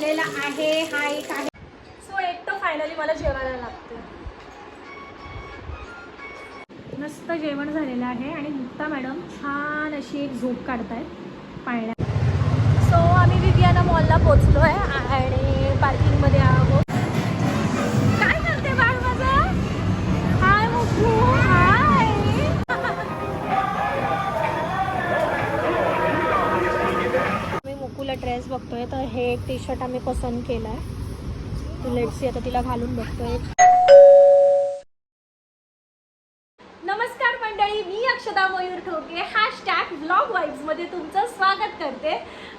झालेला आहे हा एक आहे. सो एक तर फायनली मला जेवायला लागते मस्त जेवण झालेलं आहे आणि मुक्ता मॅडम छान अशी एक झोप काढतायत पाळण्यात. सो आम्ही विवियाना मॉलला पोचलो आहे आणि पार्किंगमध्ये आहोत. तुला ड्रेस बघतोय तर हे एक टी शर्ट आम्ही पसंत केलं आहे लेट्सी आता तिला घालून बघतोय. नमस्कार मंडळी मी अक्षदा मयूर ठोके हॅशटॅग ब्लॉग वाईब्समध्ये तुमचं स्वागत करते.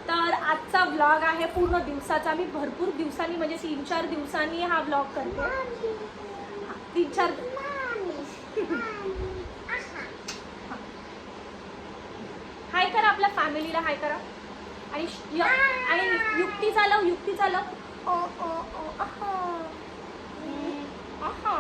तर आजचा ब्लॉग आहे पूर्ण दिवसाचा मी भरपूर दिवसांनी म्हणजे तीन चार दिवसांनी हा ब्लॉग करते तीन चार हाय करा आपल्या फॅमिलीला हाय करा. आणि आणि युक्ती चालव युक्ती चालव. ओ ओ ओ आहा. हम्म, आहा.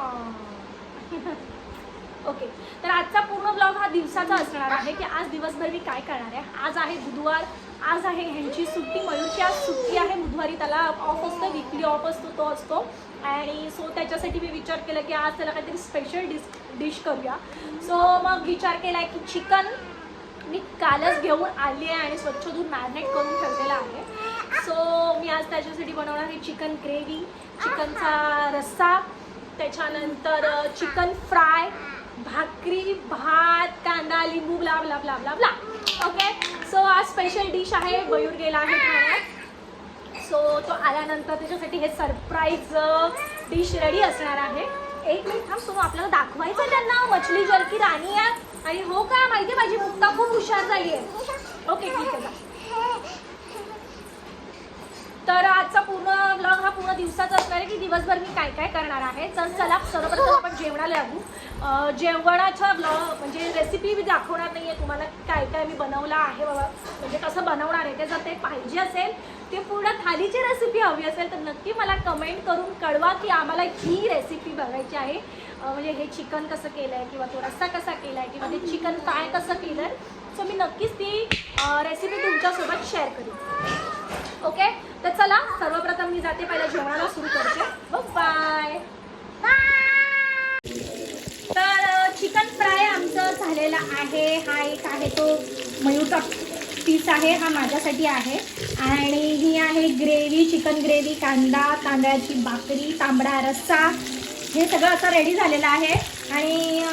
ओके. तर आजचा पूर्ण ब्लॉग हा दिवसाचा असणार आहे की आज दिवसभर मी काय करणार आहे? आज आहे बुधवार. आज आहे ह्यांची सुट्टी. मयूरची आज सुट्टी आहे. बुधवारी त्याला ऑफ असतं वीकली ऑफ असतो तो असतो. आणि सो त्याच्यासाठी मी विचार केला की आज त्याला काहीतरी स्पेशल डिश डिश करूया. सो मग विचार केला आहे की चिकन मी कालच घेऊन आली आहे आणि स्वच्छ धुवून मॅरिनेट करून ठेवलेला आहे. सो मी आज त्याच्यासाठी बनवणार आहे चिकन ग्रेव्ही चिकनचा रस्सा त्याच्यानंतर चिकन फ्राय भाकरी भात कांदा लिंबू blah blah blah blah blah okay so आज स्पेशल डिश आहे मयूर गेला आहे ठाण्यात सो तो आल्यानंतर त्याच्यासाठी हे सरप्राईज डिश रेडी असणार आहे. एक मिनिट थांब सोनू आपल्याला दाखवायचं आहे त्यांना. मछली जल की राणी आहे. आणि हो का माहिती आहे माझी मुक्ता खूप हुशार झाली आहे ओके ठीक आहे तर आजचा पूर्ण ब्लॉग हा पूर्ण दिवसाचा असणार आहे की दिवसभर मी काय काय करणार आहे? तर चला. सर्वप्रथम आपण जेवणाला लागू. जेवणाचा ब्लॉग म्हणजे रेसिपी मी दाखवणार नाही आहे तुम्हाला काय काय मी बनवलं आहे बाबा. म्हणजे कसं बनवणार आहे ते जर ते पाहिजे असेल पूर्ण थालीची रेसिपी हवी असेल तर नक्की मला कमेंट करून कळवा की आम्हाला ही रेसिपी बघायची आहे. म्हणजे हे चिकन कसं केलं आहे किंवा तो रस्सा कसा केला आहे किंवा ते चिकन फ्राय कसं केलं आहे सो मी नक्कीच ती रेसिपी तुमच्यासोबत शेअर करेन. ओके तर चला सर्वप्रथम मी जाते पहिल्या जेवणाला सुरू करते. हो, बाय तर चिकन फ्राय आमचं झालेलं आहे. हा एक आहे तो मयूरचा पीस आहे. हा माझ्यासाठी आहे. आणि ही आहे ग्रेव्ही चिकन ग्रेव्ही कांदा तांदळाची भाकरी तांबडा रस्सा. हे सगळं असं रेडी झालेलं आहे. आणि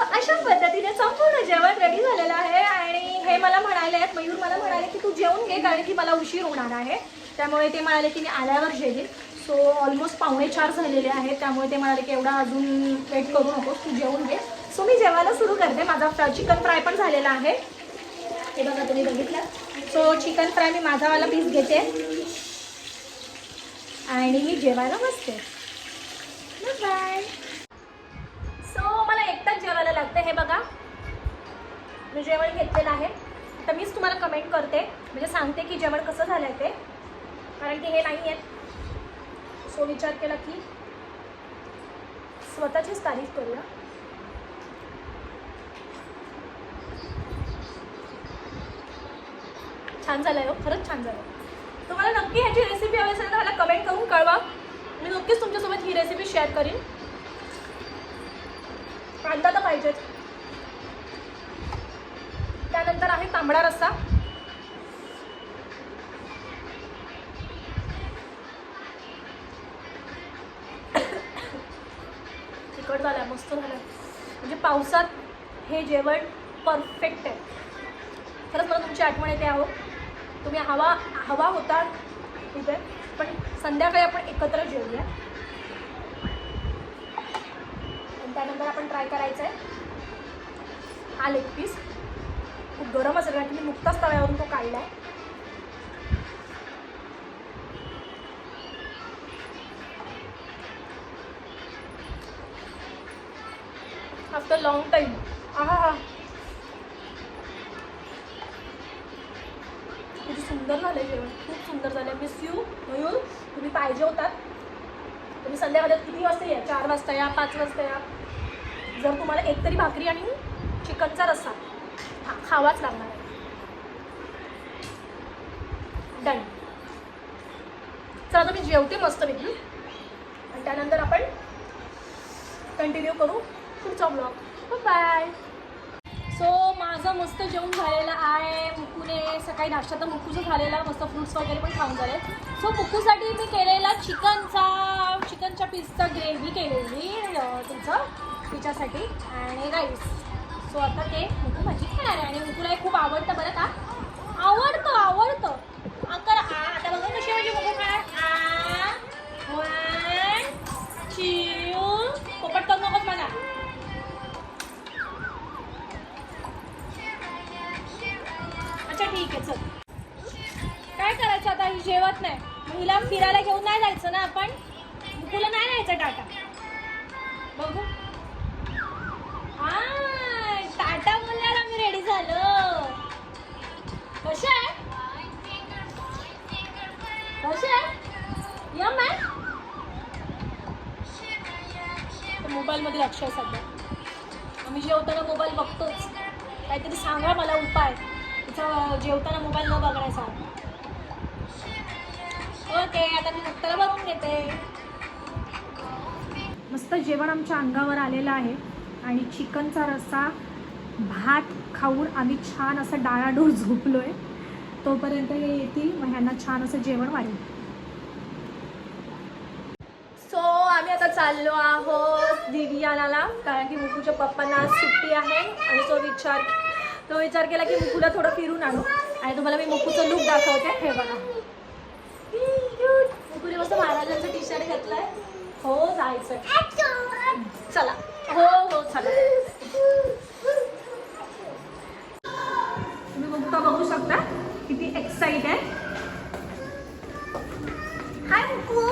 अशा पद्धतीने संपूर्ण जेवण रेडी झालेलं आहे. आणि हे मला म्हणाले आहेत मयूर मला म्हणाले की तू जेवून घे कारण की मला उशीर होणार आहे. त्यामुळे ते म्हणाले की मी आल्यावर जेवीन. सो ऑलमोस्ट पावणे चार झालेले आहेत. त्यामुळे ते म्हणाले की एवढा अजून वेट करू नकोस तू जेवून घे. सो मी जेवायला सुरू करते. माझा चिकन फ्राय पण झालेला आहे. हे बघा तुम्ही बघितलं? सो चिकन फ्राय मी माझावाला पीस घेते. आणि मी जेवायला बसते. बाय सो मला एकटाच जेवायला लागतं हे बघा. मी जेवण घेतलेलं आहे. तर मीच तुम्हाला कमेंट करते. म्हणजे सांगते की जेवण कसं झालं आहे ते. कारण की हे नाही आहेत सो विचार केला की स्वतःचीच तारीफ करूया. छान झालं आहे हो, खरंच छान झालं तुम्हाला नक्की ह्याची रेसिपी हवी असेल तर मला कमेंट करून कळवा. मी नक्कीच तुमच्यासोबत ही रेसिपी शेअर करीन. कांदा तर पाहिजेच. त्यानंतर आहे तांबडा रस्सा. तिखट झालं मस्त झालं म्हणजे पावसात हे जेवण परफेक्ट आहे. खरंच मला तुमची आठवण येते आहो तुम्ही हवा हवा होता ठीक आहे पण संध्याकाळी आपण एकत्र जेवूया आणि त्यानंतर आपण ट्राय करायचं आहे हा लेग पीस खूप गरम असेल कारण की मी नुकताच तव्यावरून तो काढला आहे आफ्टर लॉंग टाईम हा हा किती सुंदर झालं जेवण खूप सुंदर झालं मिस यू मयूर तुम्ही पाहिजे होतात. तुम्ही संध्याकाळी किती वाजता या चार वाजता या पाच वाजता या. जर तुम्हाला एक तरी भाकरी आणि चिकनचा रस्सा हा खावाच लागणार. आहे डन चला तुम्ही मी जेवते मस्त पैकी. आणि त्यानंतर आपण कंटिन्यू करू पुढचा ब्लॉग बाय सो माझं मस्त जेवण झालेलं आहे. मुकूने सकाळी नाश्ता तर मुकूचं झालेला मस्त फ्रुट्स वगैरे पण खाऊन झाले. सो मुकूसाठी मी केलेला चिकनचा चिकनच्या पीसचा ग्रेव्ही केलेली अं, तिचं तिच्यासाठी. आणि राईस सो आता ते मुकू भाजी खाणार आहे. आणि मुकूला हे खूप आवडतं बरं का? आवडतं आवडतं. अक्का आता बघा कशी म्हणजे मुकू खाणार. वन ची ठीक आहे चल काय करायचं आता? ही जेवत नाही. मग हिला फिरायला घेऊन नाही जायचं ना आपण? तुला नाही जायचं टाटा. बघू. हा टाटा बोलल्यावर आम्ही रेडी झालो. कसे आहे? कसं आहे? यम आहे? मोबाईलमध्ये लक्ष आहे सध्या. आम्ही जेवताना मोबाईल बघतोच. काहीतरी सांगा मला उपाय. जेवताना मोबाईल न बघण्याचा ओके आता मी मुक्ताला बघून घेते. मस्त जेवण आमच्या अंगावर आलेलं आहे. आणि चिकनचा रस्सा भात खाऊन आम्ही छान असं डाळाडूळ झोपलो आहे तोपर्यंत हे येतील मग ह्यांना छान असं जेवण वाढेल. सो आम्ही आता चाललो आहोत दिव्यानाला कारण की मुकूच्या पप्पांना सुट्टी आहे. आणि तो विचार तो विचार केला की मुकूला थोडं फिरून आणू. आणि तुम्हाला मी मुकूचं लुक दाखवते. हे बघा. मुकुने मस्त महाराजांचं टी शर्ट घातलंय. हो जायचं. चला. हो हो चला. तुम्ही मुक्ता बघू शकता किती एक्साइट आहे. हाय मुकू.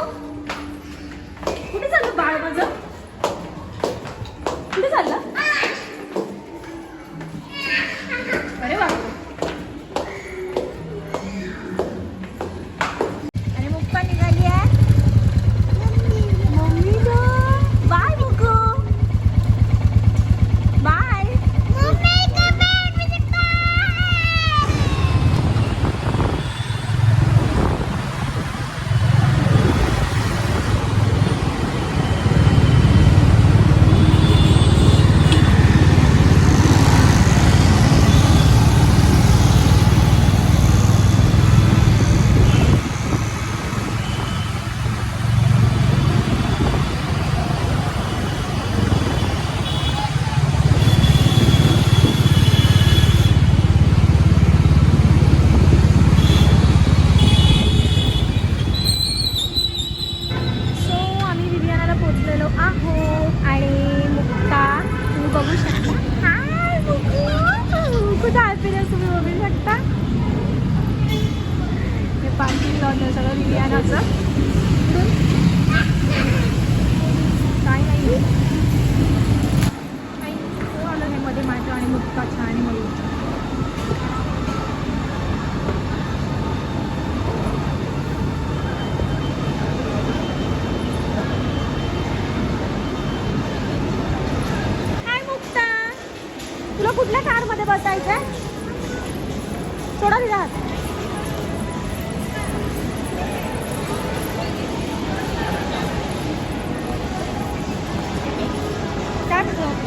कुठे चाललं बाळ माझं?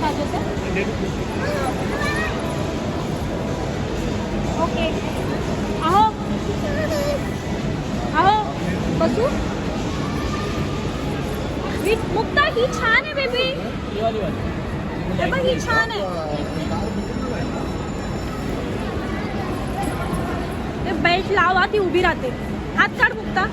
पाहिजे ओके। अहो अहो बसू। मुक्ता ही छान आहे बेबी। हे ही छान आहे बेल्ट लावा ती उभी राहते। हात काढ मुक्ता।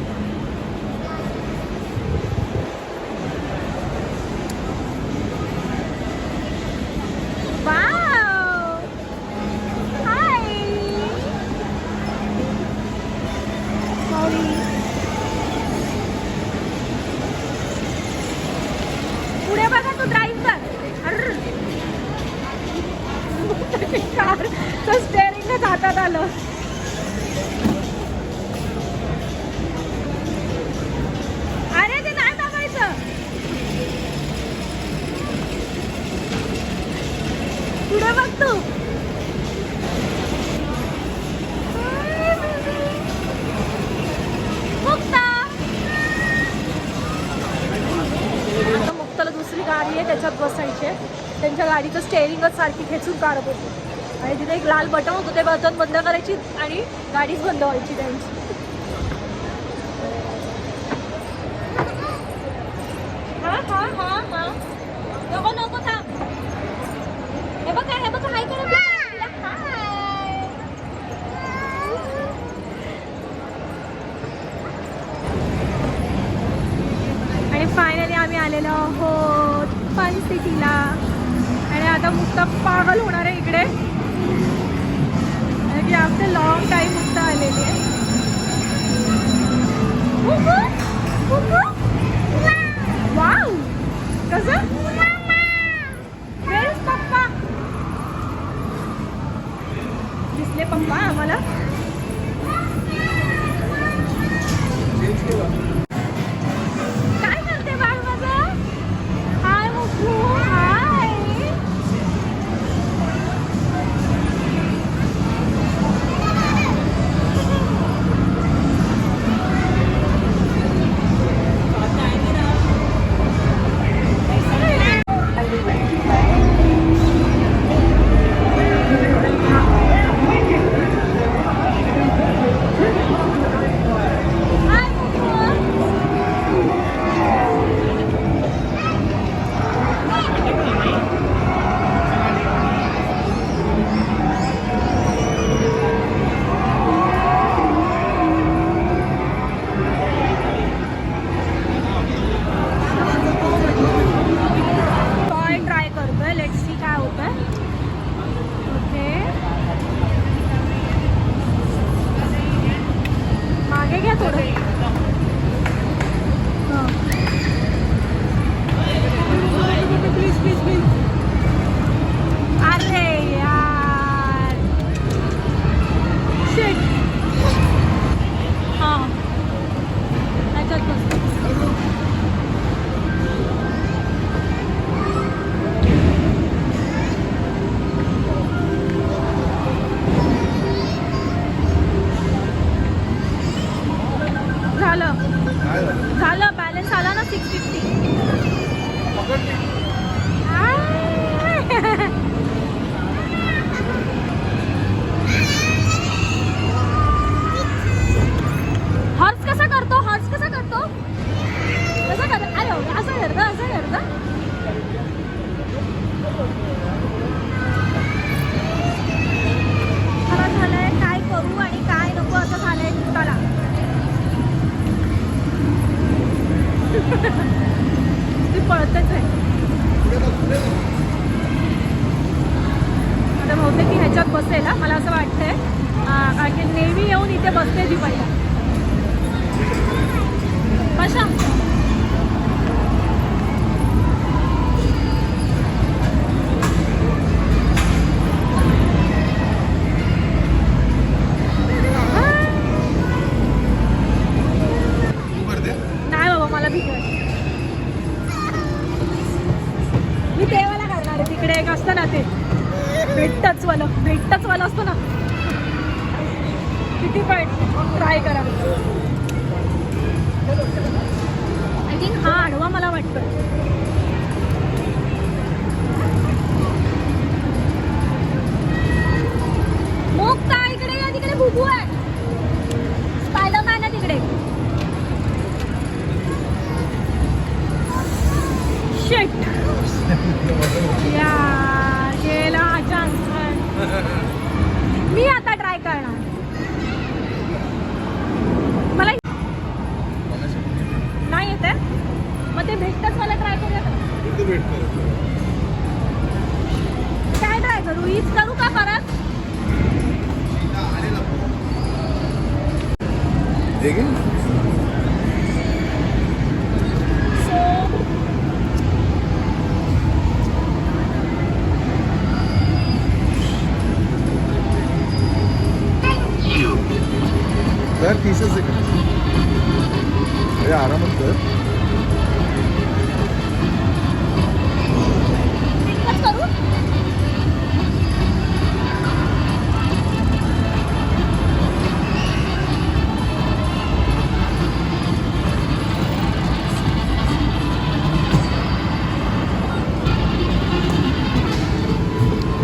स्टेअरिंगच सारखी खेचून काढत होती. आणि तिथे एक लाल बटन होतं ते बटन बंद करायची आणि गाडीच बंद व्हायची त्यांची. कमाल होणार आहे इकडे. की आफ्टर लॉंग टाईम उत्ता आलेली आहे वाव पप्पा आम्हाला.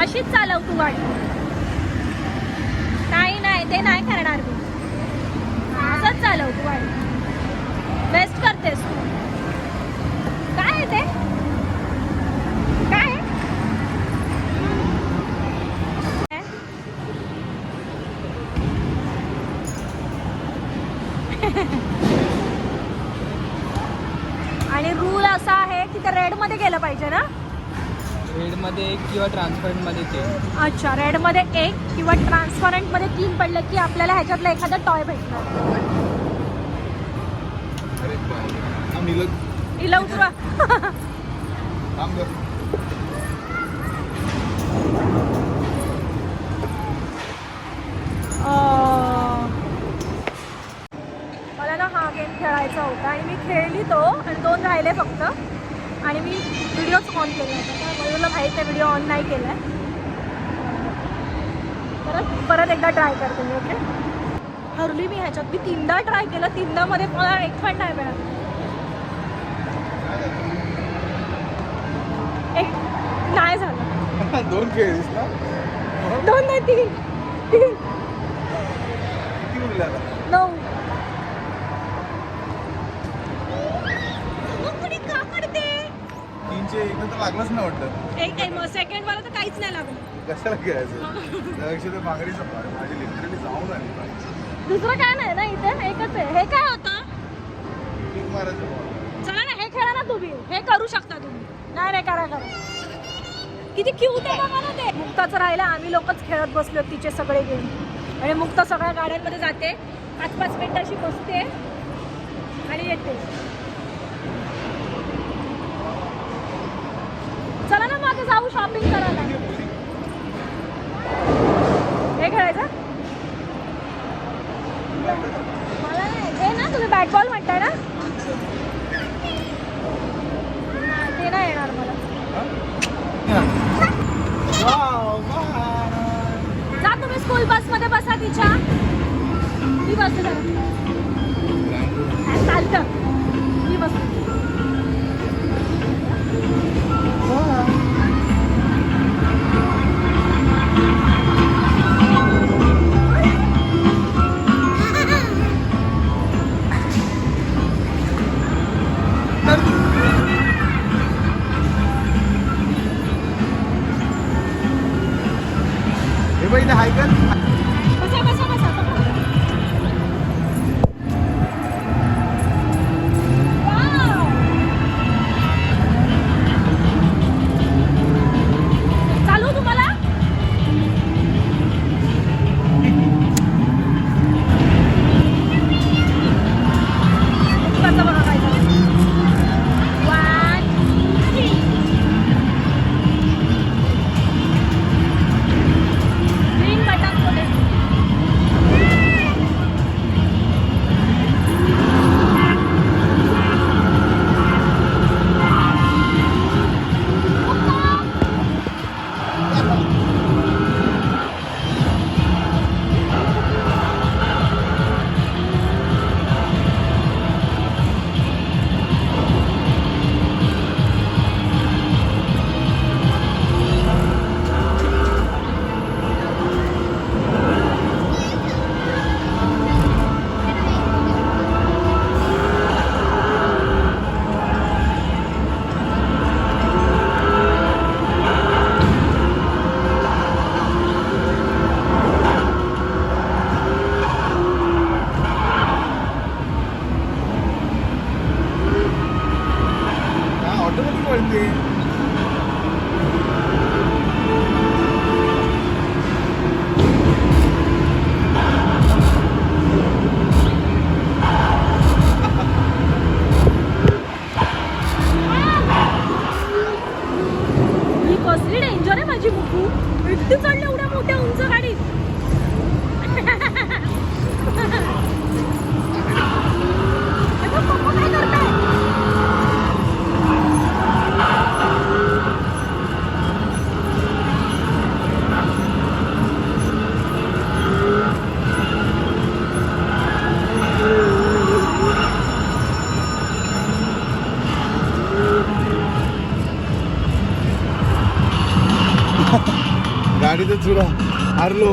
अशीच चालव तू गाडी. नाही नाही ते नाही करणार मी. असंच चालव तू गाडी. बेस्ट करतेस तू. काय आहे ते? काय आहे? आणि रूल असा आहे की ते रेडमध्ये गेलं पाहिजे ना? रेडमध्ये एक किंवा ट्रान्सपरंटमध्ये ते अच्छा रेडमध्ये एक किंवा ट्रान्सपरंटमध्ये तीन पडलं की आपल्याला ह्याच्यातलं एखादा टॉय भेटणार. मला ना हा गेम खेळायचा होता आणि मी खेळली तो आणि दोन राहिले फक्त. आणि मी व्हिडिओच ऑन केला होता. तर मयूरला माहीत नाही व्हिडिओ ऑन नाही केला आहे परत परत एकदा ट्राय करते मी ओके हरली मी ह्याच्यात. मी तीनदा ट्राय केलं तीनदा मध्ये मला एक पण नाही मिळालं. एक नाही झालं. दोन खेळलीस ना दोन नाही तीन. तीन? नऊ मग कुणी का पडते तीनशे एक तर लागलंच नाही वाटतं. एक एक सेकंड वाला तर काहीच नाही लागलं. कशाला खेळायचं? त्यापेक्षा ते बांगडीचं पाय माझी लिटरली जाऊन आली पाहिजे दुसरं काय नाही ना इथे एकच आहे. हे काय होतं? किक मारायचं ball. चला ना हे खेळा ना तुम्ही. हे करू शकता तुम्ही. नाही नाही करा करा. किती क्यूट आहे बघा ना ते. मुक्ताचं राहिलं आम्ही लोकच खेळत बसलो तिचे सगळे गेम आणि मुक्ता सगळ्या गाड्यांमध्ये जाते. पाच पाच मिनिटं अशी बसते. आणि येते चला ना मागे जाऊ शॉपिंग करायला. हे खेळायचं? मला नाही हे ना तुम्ही बॅट बॉल म्हणताय ना? ते नाही येणार मला. जा तुम्ही स्कूल बसमध्ये बसा तिच्या. ती बसते जरा. चालतं. ती बसते. Lütfen हारलो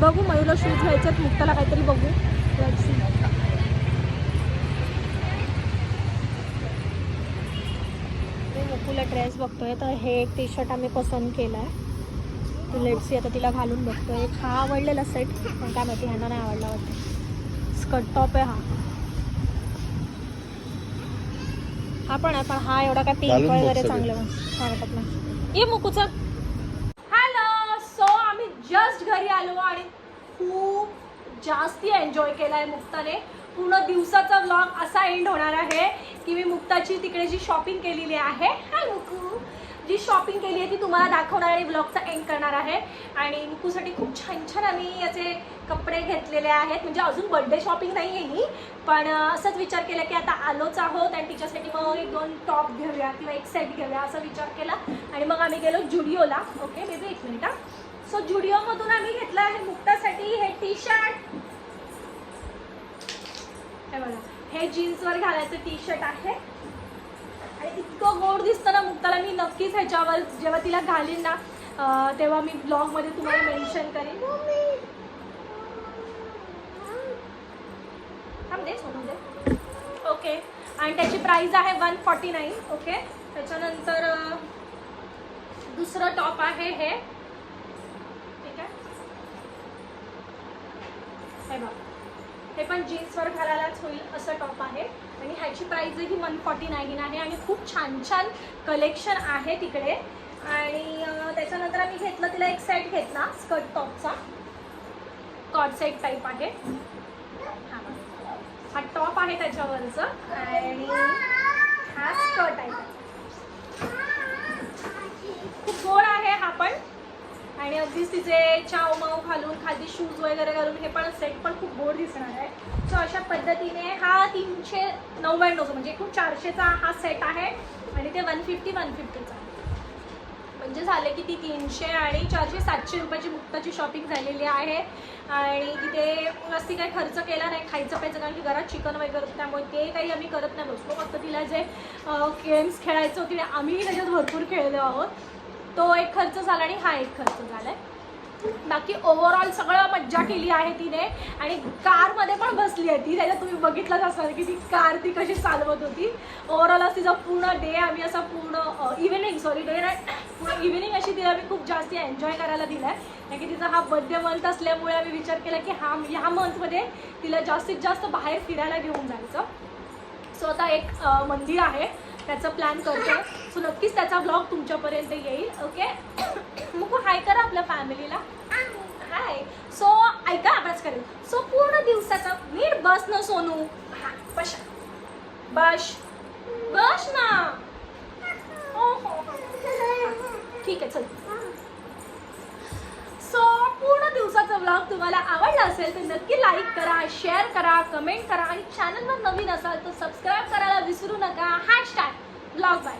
बघू मयूला शूज घ्यायचे आहेत मुक्ताला काहीतरी बघू. मुकुला ड्रेस बघतोय तर हे एक टी शर्ट आम्ही पसंत केलं आहे तू लेट्सी आता तिला घालून बघतोय. एक हा आवडलेला सेट पण काय माहिती ह्यांना नाही आवडला वाटतं. स्कर्ट टॉप आहे हा. हा पण आहे पण हा एवढा काय पिंक वगैरे. चांगलं काय वाटत नाही. ये मुकुचा हॅलो सो आम्ही जस्ट घरी आलो आणि खूप जास्ती एन्जॉय केलाय मुक्ताने. पूर्ण दिवसाचा व्लॉग असा एंड होणार आहे की मी मुक्ताची तिकडे जी शॉपिंग केलेली आहे हाय मुकू जी शॉपिंग केली आहे ती तुम्हाला दाखवणार आणि ब्लॉगचा एंड करणार आहे. आणि मुकूसाठी खूप छान छान आम्ही याचे कपडे घेतलेले आहेत. म्हणजे अजून बर्थडे शॉपिंग नाही आहे ही पण असंच विचार केला की आता आलोच आहोत आणि तिच्यासाठी मग एक दोन टॉप घेऊया किंवा एक सेट घेऊया असा विचार केला. आणि मग आम्ही गेलो जुडिओला ओके मेबी एक मिनिट हां. सो जुडिओमधून आम्ही घेतलं आहे मुक्तासाठी हे टी शर्ट हे बघा हे जीन्सवर घालायचं टी शर्ट आहे. आणि इतकं गोड दिसतं ना मुक्ताला मी नक्कीच ह्याच्यावर जेव्हा तिला घालीन ना तेव्हा मी ब्लॉगमध्ये तुम्हाला मेन्शन करेन. ओके आणि त्याची प्राइस आहे वन फॉर्टी नाईन ओके त्याच्यानंतर दुसरं टॉप आहे हे ठीक आहे हे बघ. हे पण जीन्सवर घालायलाच होईल असं टॉप आहे. आणि ह्याची प्राईजही वन फॉर्टी नाईन आहे आणि खूप छान छान कलेक्शन आहे तिकडे. आणि त्याच्यानंतर आम्ही घेतलं तिला एक सेट घेतला स्कर्ट टॉपचा कॉट सेट टाईप आहे. हा हा टॉप आहे त्याच्यावरचं आणि हा स्कर्ट आहे. खूप फोर आहे हा पण. आणि अगदीच तिचे चाव माव घालून खाली शूज वगैरे घालून हे पण सेट पण खूप गोड दिसणार आहे. सो अशा पद्धतीने हा तीनशे नव्याण्णवचा म्हणजे एकूण चारशेचा हा सेट आहे आणि ते वन फिफ्टी वन फिफ्टीचा म्हणजे झाले की ती तीनशे आणि चारशे सातशे रुपयाची मुक्ताची शॉपिंग झालेली आहे. आणि तिथे जास्ती काही खर्च केला नाही खायचं प्यायचं कारण की घरात चिकन वगैरे त्यामुळे ते काही आम्ही करत नाही बसलो. फक्त तिला जे गेम्स खेळायचं होते आम्हीही त्याच्यात भरपूर खेळलो आहोत. तो एक खर्च झाला आणि हा एक खर्च झाला आहे बाकी ओव्हरऑल सगळं मज्जा केली आहे तिने आणि कारमध्ये पण बसली आहे ती. त्याच्यात तुम्ही बघितलंच असाल की ती कार ती कशी चालवत होती. ओव्हरऑल असं तिचा पूर्ण डे आम्ही असा पूर्ण इव्हिनिंग सॉरी डे पूर्ण इव्हिनिंग अशी तिला आम्ही खूप जास्त एन्जॉय करायला दिला आहे कारण की तिचा हा बड्डे मंथ असल्यामुळे आम्ही विचार केला की हा ह्या मंथमध्ये तिला जास्तीत जास्त बाहेर फिरायला घेऊन जायचं. सो आता एक मंदिर आहे. त्याचा प्लॅन करतो सो नक्कीच त्याचा ब्लॉग तुमच्यापर्यंत येईल. ओके मग हाय करा आपल्या फॅमिलीला हाय सो ऐका आवाज करेल. सो पूर्ण दिवसाचा नीट बस न सोनू. बश बश बस. ना. हो, हो हो. ठीक आहे चल. सो पूर्ण दिवसाचा ब्लॉग तुम्हाला आवडला असेल तर नक्की लाईक करा शेअर करा कमेंट करा आणि चॅनलवर नवीन असाल तर सबस्क्राईब करायला विसरू नका. Hashtag blog bye